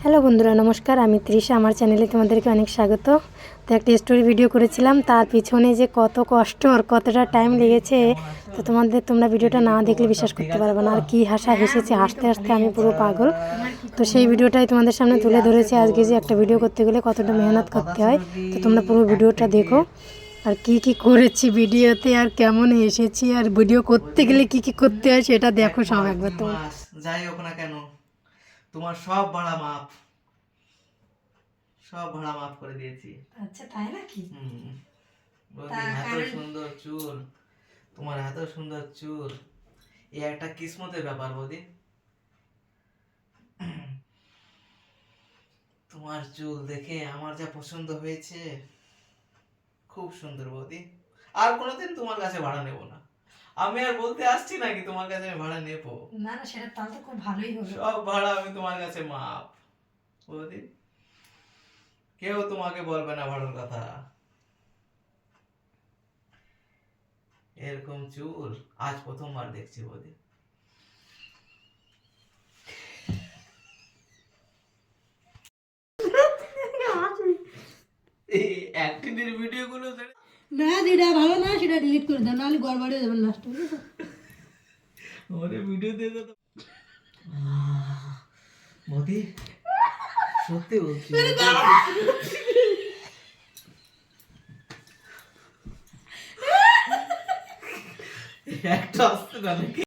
Hello বন্ধুরা, নমস্কার। আমি তৃষা, আমার চ্যানেলে তোমাদেরকে অনেক স্বাগত। তো একটা স্টোরি ভিডিও করেছিলাম, তার পিছনে যে কত কষ্ট আর কতটা টাইম লেগেছে, তো তোমাদের, তোমরা ভিডিওটা না দেখলে বিশ্বাস করতে পারবে না। আর কি হাসা হেসেছে, হাসতে হাসতে আমি পুরো পাগল। তো সেই ভিডিওটাই তোমাদের সামনে তুলে ধরেছি আজকে যে একটা ভিডিও করতে গেলে কতটা মেহনত করতে হয়। তো তোমরা পুরো ভিডিওটা দেখো। আর কি কি করেছি ভিডিওতে আর কেমন এসেছি আর ভিডিও করতে গেলে কি কি করতে হয় সেটা দেখো সব একবার তোমরা। যাই হোক না কেন তোমার সব ভাড়া মাপ সব ভাড়া মাফ করে দিয়েছি। আচ্ছা তাই নাকি? হুম। এত সুন্দর চুল। তোমার এত সুন্দর চুল। এই একটা কিসমতের ব্যাপার বৌদি। তোমার চুল দেখে আমার যা পছন্দ হয়েছে খুব সুন্দর বৌদি। আর কোনোদিন তোমার কাছে ভাড়া নেব না। আমি আর বলতে আসছি নাকি তোমার কাছে আমি ভাড়া নেব না না সেটা তাহলে তো খুব ভালোই হলো সব ভাড়া আমি তোমার কাছে মাপ বৌদি কেউ তোমাকে বলবে না ভাড়ার কথা এরকম চুল আজ প্রথমবার দেখছি বৌদি এই অ্যাক্টিংয়ের ভিডিওগুলো না যেটা ভালো না সেটা ডিলিট করে দেন নাহলে গড়বড় হয়ে যাবেন লাস্ট ওরে ভিডিও দিয়ে দাও মোদি সত্যি বলছি। একটা আসতে না